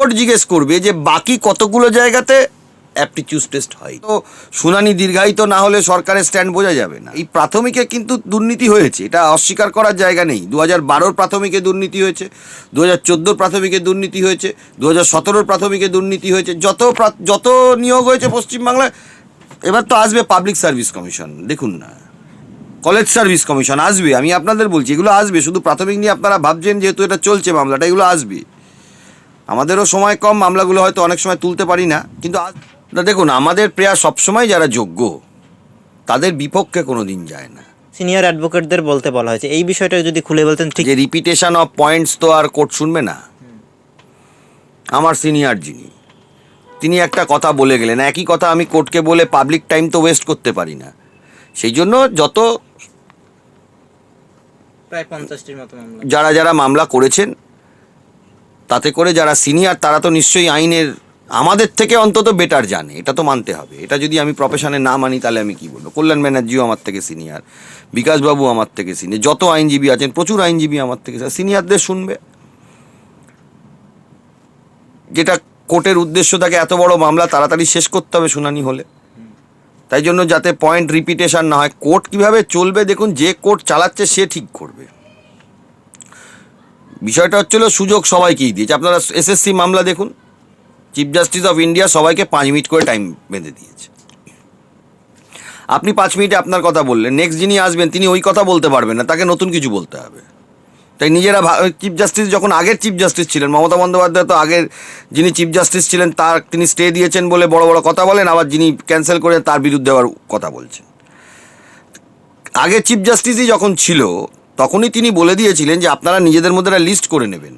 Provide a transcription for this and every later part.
Court জিজ্ঞেস করবে যে বাকি কতগুলো জায়গাতে অ্যাপটিচিউড টেস্ট হয়। তো শুনানি দীর্ঘায়িত না হলে সরকারের স্ট্যান্ড বোঝা যাবে না। এই প্রাথমিকে কিন্তু দুর্নীতি হয়েছে, এটা অস্বীকার করার জায়গা নেই। দু হাজার বারোর প্রাথমিকে দুর্নীতি হয়েছে দু হাজার চোদ্দোর প্রাথমিকে দুর্নীতি হয়েছে দু হাজার সতেরোর প্রাথমিকে দুর্নীতি হয়েছে। যত যত নিয়োগ হয়েছে পশ্চিমবাংলায়, এবার তো আসবে পাবলিক সার্ভিস কমিশন। দেখুন না, কলেজ সার্ভিস কমিশন আসবে, আমি আপনাদের বলছি, এগুলো আসবে। শুধু প্রাথমিক নিয়ে আপনারা ভাবছেন যেহেতু এটা চলছে মামলাটা, এগুলো আসবে। আমাদেরও সময় কম মামলাগুলো হয়তো অনেক সময় তুলতে পারি না। কিন্তু না দেখুন আমাদের প্রেয়ার সবসময় যারা যোগ্য তাদের বিপক্ষে কোনো দিন যায় না। সিনিয়র অ্যাডভোকেটদের বলতে বলা হয়েছে। এই বিষয়টা যদি খুলে বলতেন ঠিক যে রিপিটেশন অফ পয়েন্টস তো আর কোর্ট শুনবে না। আমার সিনিয়র যিনি তিনি একটা কথা বলে গেলেন। একই কথা আমি কোর্টকে বলে পাবলিক টাইম তো ওয়েস্ট করতে পারি না। সেই জন্য যত প্রায় পঞ্চাশটির মতো যারা যারা মামলা করেছেন তাতে করে যারা সিনিয়র, তারা তো নিশ্চয়ই আইনের, আমাদের থেকে অন্তত বেটার জানে। এটা তো মানতে হবে। এটা যদি আমি প্রফেশনে না মানি, তাহলে আমি কি বলব? কল্যাণ ব্যানার্জিও আমার থেকে সিনিয়র বিকাশবাবু আমার থেকে সিনিয়র যত আইনজীবী আছেন, প্রচুর আইনজীবী আমার থেকে সিনিয়রদের শুনবে। যেটা কোর্টের উদ্দেশ্য থাকে, এত বড় মামলা তাড়াতাড়ি শেষ করতে হবে শুনানি হলে। তাই জন্য যাতে পয়েন্ট রিপিটেশন না হয়, কোর্ট কীভাবে চলবে দেখুন, যে কোর্ট চালাচ্ছে সে ঠিক করবে। বিষয়টা হচ্ছিল সুযোগ সবাইকেই দিয়েছে। আপনারা এসএসসি মামলা দেখুন। চিফ জাস্টিস অফ ইন্ডিয়া সবাইকে পাঁচ মিনিট করে টাইম বেঁধে দিয়েছে। আপনি পাঁচ মিনিটে আপনার কথা বললেন। নেক্সট যিনি আসবেন, তিনি ওই কথা বলতে পারবেন না, তাকে নতুন কিছু বলতে হবে। তাই নিজেরা চিফ জাস্টিস যখন আগের চিফ জাস্টিস ছিলেন, মমতা বন্দ্যোপাধ্যায় তো আগের যিনি চিফ জাস্টিস ছিলেন, তার তিনি স্টে দিয়েছেন বলে বড় বড় কথা বলেন, আবার যিনি ক্যান্সেল করে তার বিরুদ্ধে আবার কথা বলছেন। আগে চিফ জাস্টিসই যখন ছিল তখনই তিনি বলে দিয়েছিলেন যে আপনারা নিজেদের মধ্যে একটা লিস্ট করে নেবেন।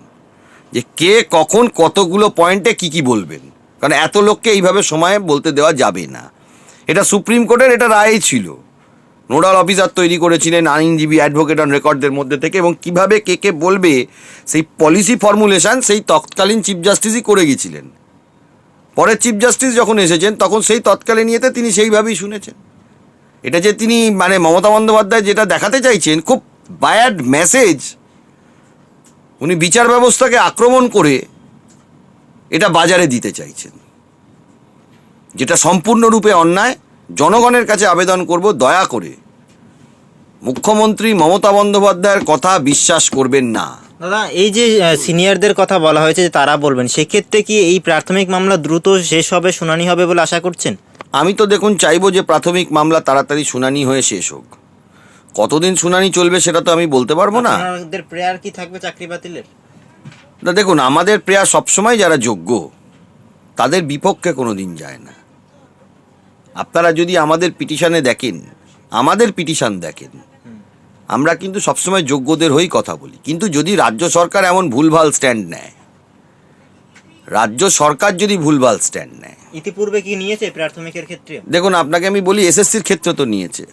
যে কে কখন কতগুলো পয়েন্টে কি কি বলবেন। কারণ এত লোককে এইভাবে সময়ে বলতে দেওয়া যাবে না। এটা সুপ্রিম কোর্টের এটা রায়ই ছিল। নোডাল অফিসার তৈরি করেছিলেন, আইনজীবী অ্যাডভোকেট অন রেকর্ডদের মধ্যে থেকে এবং কীভাবে কে কে বলবে, সেই পলিসি ফর্মুলেশন সেই তৎকালীন চিফ জাস্টিসই করে গেছিলেন। পরে চিফ জাস্টিস যখন এসেছেন, তখন সেই তৎকালীন ইয়েতে তিনি সেইভাবেই শুনেছেন। এটা যে তিনি মানে মমতা বন্দ্যোপাধ্যায় যেটা দেখাতে চাইছেন, খুব ব্যাড মেসেজ উনি বিচার ব্যবস্থাকে আক্রমণ করে এটা বাজারে দিতে চাইছেন। যেটা সম্পূর্ণরূপে অন্যায় জনগণের কাছে আবেদন করব দয়া করে। মুখ্যমন্ত্রী মমতা বন্দ্যোপাধ্যায়ের কথা বিশ্বাস করবেন না। দাদা এই যে সিনিয়রদের কথা বলা হয়েছে যে তারা বলবেন সেক্ষেত্রে কি এই প্রাথমিক মামলা দ্রুত শেষ হবে শুনানি হবে বলে আশা করছেন? আমি তো দেখুন চাইব যে প্রাথমিক মামলা তাড়াতাড়ি শুনানি হয়ে শেষ হোক। কতদিন শুনানি চলবে সেটা তো আমি বলতে পারব না। আপনাদের প্রেয়ার কি থাকবে চাকরি বাতিলের? না দেখুন আমাদের প্রেয়ার সবসময় যারা যোগ্য তাদের বিপক্ষে কোনো দিন যায় না। আপনারা যদি আমাদের পিটিশনে দেখেন আমাদের পিটিশন দেখেন আমরা কিন্তু সবসময় যোগ্যদের হয়েই কথা বলি। কিন্তু যদি রাজ্য সরকার এমন ভুলভাল স্ট্যান্ড নেয় রাজ্য সরকার যদি ভুলভাল স্ট্যান্ড নেয় ইতিপূর্বে কি নিয়েছে প্রাথমিকের ক্ষেত্রে? দেখুন আপনাকে আমি বলি এসএসসির ক্ষেত্রে তো নিয়েছে।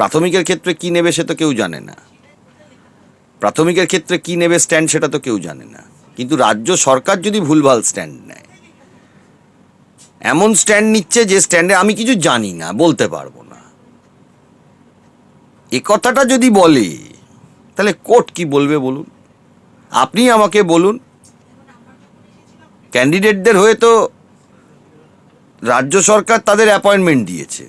প্রাথমিকের ক্ষেত্রে কি নেবে সে তো কেউ জানে না। প্রাথমিকের ক্ষেত্রে কি নেবে স্ট্যান্ড সেটা তো কেউ জানে না। কিন্তু রাজ্য সরকার যদি ভুলভাল স্ট্যান্ড নেয়, এমন স্ট্যান্ড নিচ্ছে যে স্ট্যান্ডে আমি কিছু জানি না, বলতে পারব না। এ কথাটা যদি বলে, তাহলে কোর্ট কি বলবে বলুন? আপনি আমাকে বলুন ক্যান্ডিডেটদের হয়ে তো রাজ্য সরকার তাদের অ্যাপয়েন্টমেন্ট দিয়েছে।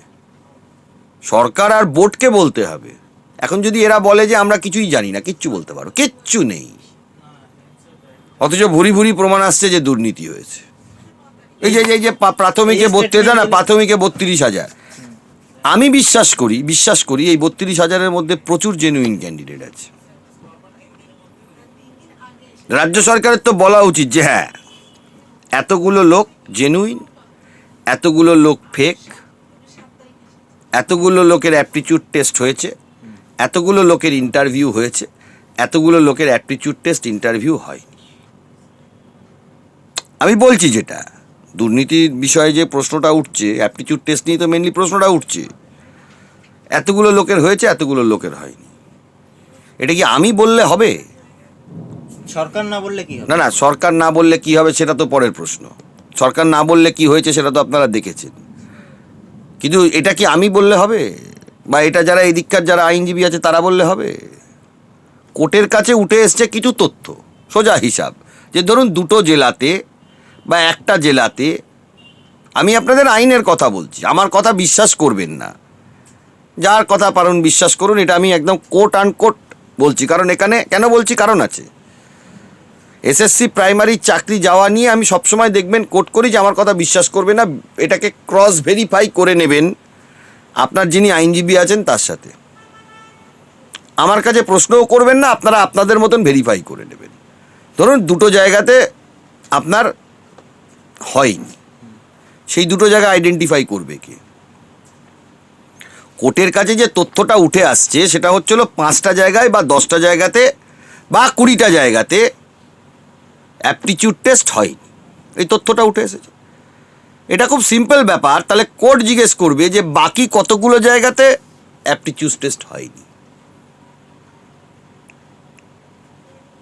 সরকার আর বোর্ডকে বলতে হবে। এখন যদি এরা বলে যে আমরা কিছুই জানি না কিচ্ছু বলতে পারো। কিচ্ছু নেই। অথচ ভুরি ভুরি প্রমাণ আসছে যে দুর্নীতি হয়েছে। এই যে এই যে প্রাথমিকে বত্রিশ না প্রাথমিকে বত্রিশ হাজার। আমি বিশ্বাস করি বিশ্বাস করি এই বত্রিশ হাজারের মধ্যে প্রচুর জেনুইন ক্যান্ডিডেট আছে। রাজ্য সরকারের তো বলা উচিত যে হ্যাঁ এতগুলো লোক জেনুইন এতগুলো লোক ফেক এতগুলো লোকের অ্যাপটিচিউড টেস্ট হয়েছে এতগুলো লোকের ইন্টারভিউ হয়েছে এতগুলো লোকের অ্যাপটিচিউড টেস্ট ইন্টারভিউ হয়নি। আমি বলছি যেটা দুর্নীতির বিষয়ে যে প্রশ্নটা উঠছে অ্যাপটিচিউড টেস্ট নিয়ে তো মেনলি প্রশ্নটা উঠছে এতগুলো লোকের হয়েছে এতগুলো লোকের হয়নি। এটা কি আমি বললে হবে? সরকার না বললে কি না না সরকার না বললে কি হবে সেটা তো পরের প্রশ্ন। সরকার না বললে কি হয়েছে সেটা তো আপনারা দেখেছেন। কিন্তু এটা কি আমি বললে হবে? বা এটা যারা এই দিককার যারা আইনজীবী আছে, তারা বললে হবে? কোর্টের কাছে উঠে এসছে কিছু তথ্য, সোজা হিসাব। যে ধরুন দুটো জেলাতে বা একটা জেলাতে আমি আপনাদের আইনের কথা বলছি, আমার কথা বিশ্বাস করবেন না। যার কথা পারুন বিশ্বাস করুন, এটা আমি একদম কোট আন কোট বলছি, কারণ এখানে কেন বলছি? কারণ আছে। এসএসসি প্রাইমারি চাকরি যাওয়া নিয়ে আমি সবসময় দেখবেন কোট করি যে আমার কথা বিশ্বাস করবে না, এটাকে ক্রস ভেরিফাই করে নেবেন আপনার যিনি আইনজীবী আছেন তার সাথে। আমার কাছে প্রশ্নও করবেন না, আপনারা আপনাদের মতন ভেরিফাই করে নেবেন। ধরুন দুটো জায়গাতে আপনার হয়নি, সেই দুটো জায়গা আইডেন্টিফাই করবে কে? কোর্টের কাছে যে তথ্যটা উঠে আসছে, সেটা হচ্ছিল পাঁচটা জায়গায় বা দশটা জায়গাতে বা কুড়িটা জায়গাতে অ্যাপটিচিউড টেস্ট হয়নি। এই তথ্যটা উঠে এসেছে। এটা খুব সিম্পল ব্যাপার, তাহলে কোর্ট জিজ্ঞেস করবে যে বাকি কতগুলো জায়গাতে অ্যাপটিচিউড টেস্ট হয়নি।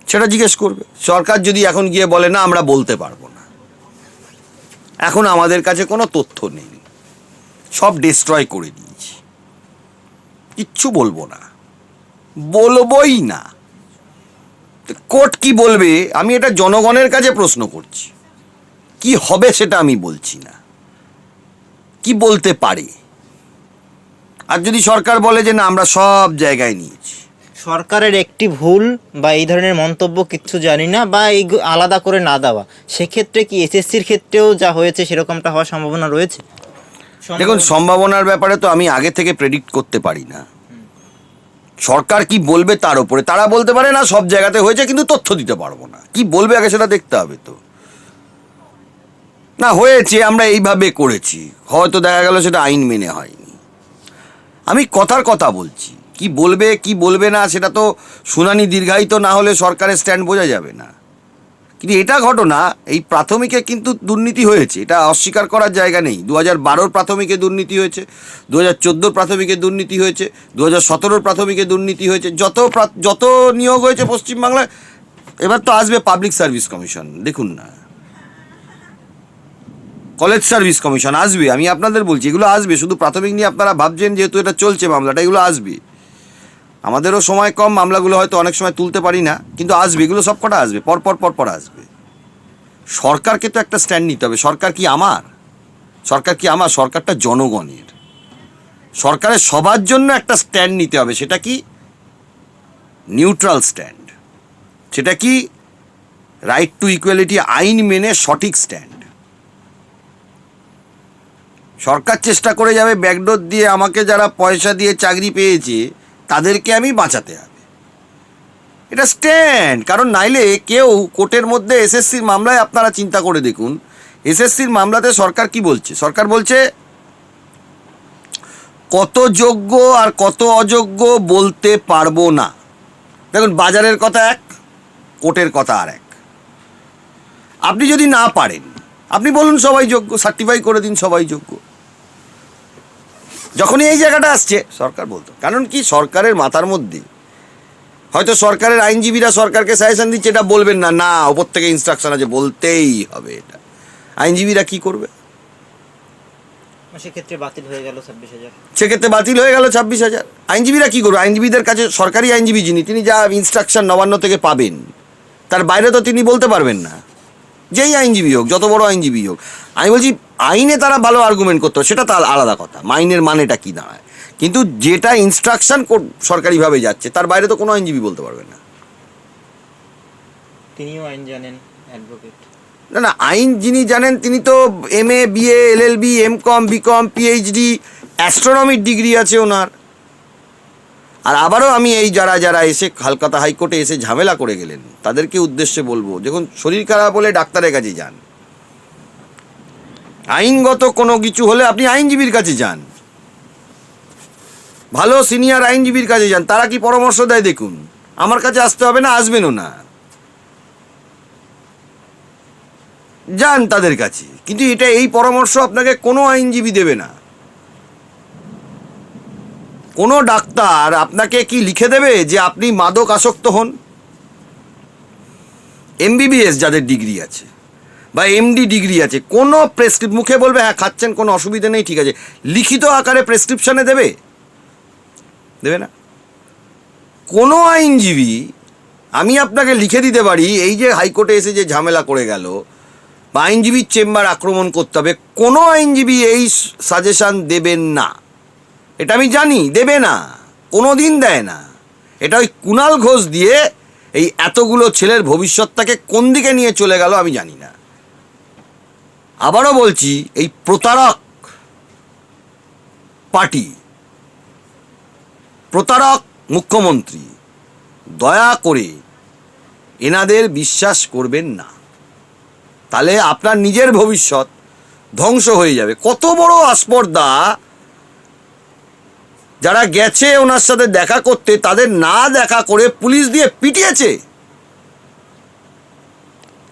সেটা জিজ্ঞেস করবে। সরকার যদি এখন গিয়ে বলে, না, আমরা বলতে পারব না। এখন আমাদের কাছে কোনো তথ্য নেই। সব ডিস্ট্রয় করে দিয়েছি। কিচ্ছু বলব না। বলবই না। কোর্ট কি বলবে? আমি এটা জনগণের কাছে প্রশ্ন করছি। কি হবে সেটা আমি বলছি না। কি বলতে পারে? আর যদি সরকার বলে যে না আমরা সব জায়গায় নিয়েছি। সরকারের একটি ভুল বা এই ধরনের মন্তব্য কিচ্ছু জানি না বা এই আলাদা করে না দেওয়া। সেক্ষেত্রে কি এসএসসির ক্ষেত্রেও যা হয়েছে সেরকমটা হওয়ার সম্ভাবনা রয়েছে? দেখুন সম্ভাবনার ব্যাপারে তো আমি আগে থেকে প্রেডিক্ট করতে পারি না। সরকার কি বলবে তার উপরে? তারা বলতে পারে, না, সব জায়গাতে হয়েছে, কিন্তু তথ্য দিতে পারব না। কি বলবে আগে সেটা দেখতে হবে তো। না, হয়েছে, আমরা এইভাবে করেছি। হয়তো দেখা গেল সেটা আইন মেনে হয়নি। আমি কথার কথা বলছি। কি বলবে কি বলবে না, সেটা তো শুনানি দীর্ঘায়িত না হলে সরকারের স্ট্যান্ড বোঝা যাবে না। কিন্তু এটা ঘটনা, এই প্রাথমিকে কিন্তু দুর্নীতি হয়েছে। এটা অস্বীকার করার জায়গা নেই। দু হাজার বারোর প্রাথমিকে দুর্নীতি হয়েছে দু হাজার চোদ্দোর প্রাথমিকে দুর্নীতি হয়েছে দু হাজার সতেরোর প্রাথমিকে দুর্নীতি হয়েছে। যত যত নিয়োগ হয়েছে পশ্চিমবাংলায়, এবার তো আসবে পাবলিক সার্ভিস কমিশন। দেখুন না। কলেজ সার্ভিস কমিশন আসবে, আমি আপনাদের বলছি, এগুলো আসবে। শুধু প্রাথমিক নিয়ে আপনারা ভাবছেন যেহেতু এটা চলছে মামলাটা, এগুলো আসবে। আমাদেরও সময় কম, মামলাগুলো হয়তো অনেক সময় তুলতে পারি না, কিন্তু আসবে, এগুলো সব কটা আসবে, পর পর পর পর আসবে। সরকারকে তো একটা স্ট্যান্ড নিতে হবে, সরকার কি আমার? সরকার কি আমার? সরকারটা জনগণের। সরকারের সবার জন্য একটা স্ট্যান্ড নিতে হবে, সেটা কি? নিউট্রাল স্ট্যান্ড সেটা কি? রাইট টু ইকুয়ালিটি আইন মেনে সঠিক স্ট্যান্ড সরকার চেষ্টা করে যাবে ব্যাকডোর দিয়ে আমাকে যারা পয়সা দিয়ে চাকরি পেয়েছে তাদেরকে আমি বাঁচাতে হবে। এটা স্ট্যান্ড, কারণ নাইলে কেউ কোর্টের মধ্যে এসএসসির মামলায় আপনারা চিন্তা করে দেখুন, এসএসসির মামলাতে সরকার কি বলছে? সরকার বলছে, কত যোগ্য আর কত অযোগ্য বলতে পারব না। দেখুন, বাজারের কথা এক, কোর্টের কথা আর এক। আপনি যদি না পারেন, আপনি বলুন সবাই যোগ্য, সার্টিফাই করে দিন সবাই যোগ্য। যখনই এই জায়গাটা আসছে সরকার বলতো। কারণ কি? সরকারের মাথার মধ্যে। হয়তো সরকারের আইনজীবীরা সরকারকে সাজেশন দিচ্ছে এটা বলবেন না। না ওপর থেকে ইনস্ট্রাকশন আছে বলতেই হবে এটা। আইনজীবীরা কি করবে? সেক্ষেত্রে বাতিল হয়ে গেল ছাব্বিশ হাজার। সেক্ষেত্রে বাতিল হয়ে গেল ছাব্বিশ হাজার। আইনজীবীরা কি করবে? আইনজীবীদের কাছে সরকারি আইনজীবী যিনি তিনি যা ইনস্ট্রাকশন নবান্ন থেকে পাবেন তার বাইরে তো তিনি বলতে পারবেন না। যেই আইনজীবী হোক যত বড় আইনজীবী হোক। আমি বলছি আইনে তারা ভালো আর্গুমেন্ট করতে সেটা তার আলাদা কথা। মাইনের মানেটা কি দাঁড়ায়? কিন্তু যেটা ইনস্ট্রাকশন সরকারিভাবে যাচ্ছে তার বাইরে তো কোনো আইনজীবী বলতে পারবে না। তিনিও আইন জানেন অ্যাডভোকেট না না আইন যিনি জানেন তিনি তো M A B A L L B M com B com PhD অ্যাস্ট্রোনমির degree আছে ওনার। আর আবারও আমি এই যারা যারা এসে কলকাতা হাইকোর্টে এসে ঝামেলা করে গেলেন তাদেরকে উদ্দেশ্যে বলব যখন শরীর খারাপ হলে ডাক্তারের কাছে যান। আইনগত কোনো কিছু হলে আপনি আইনজীবীর কাছে যান। ভালো সিনিয়র আইনজীবীর কাছে যান, তারা কি পরামর্শ দেয় দেখুন। আমার কাছে আসতে হবে না, আসবেনও না। যান তাদের কাছে, কিন্তু এটা এই পরামর্শ আপনাকে কোনো আইনজীবী দেবে না। কোনো ডাক্তার আপনাকে কি লিখে দেবে যে আপনি মাদক আসক্ত হন? এমবিবিএস যাদের ডিগ্রি আছে। বা এমডি ডিগ্রি আছে, কোনো প্রেসক্রিপ মুখে বলবে হ্যাঁ খাচ্ছেন, কোনো অসুবিধা নেই, ঠিক আছে। লিখিত আকারে প্রেসক্রিপশনে দেবে? দেবে না। কোনো আইনজীবী, আমি আপনাকে লিখে দিতে পারি, এই যে হাইকোর্টে এসে যে ঝামেলা করে গেল, বা আইনজীবীর চেম্বার আক্রমণ করতে হবে, কোনো আইনজীবী এই সাজেশান দেবেন না। এটা আমি জানি, দেবে না কোনো দিন দেয় না। এটা ওই কুণাল ঘোষ দিয়ে এই এতগুলো ছেলের ভবিষ্যৎটাকে কোন দিকে নিয়ে চলে গেল আমি জানি না। আবারও বলছি, এই প্রতারক পার্টি, প্রতারক মুখ্যমন্ত্রী, দয়া করে এনাদের বিশ্বাস করবেন না। তাহলে আপনার নিজের ভবিষ্যৎ ধ্বংস হয়ে যাবে। কত বড় আস্পর্দা যারা গেছে ওনার সাথে দেখা করতে, তাদের না দেখা করে পুলিশ দিয়ে পিটিয়েছে।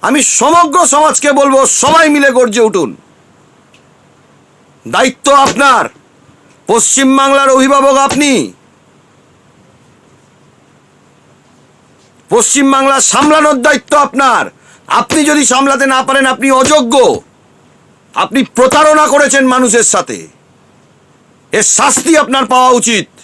আমি সমগ্র সমাজকে বলব, সবাই মিলে গর্জে উঠুন। দায়িত্ব আপনার। পশ্চিমবাংলার অভিভাবক আপনি। পশ্চিমবাংলা সামলানোর দায়িত্ব আপনার। আপনি যদি সামলাতে না পারেন, আপনি অযোগ্য। আপনি প্রতারণা করেছেন মানুষের সাথে। এর শাস্তি আপনার পাওয়া উচিত।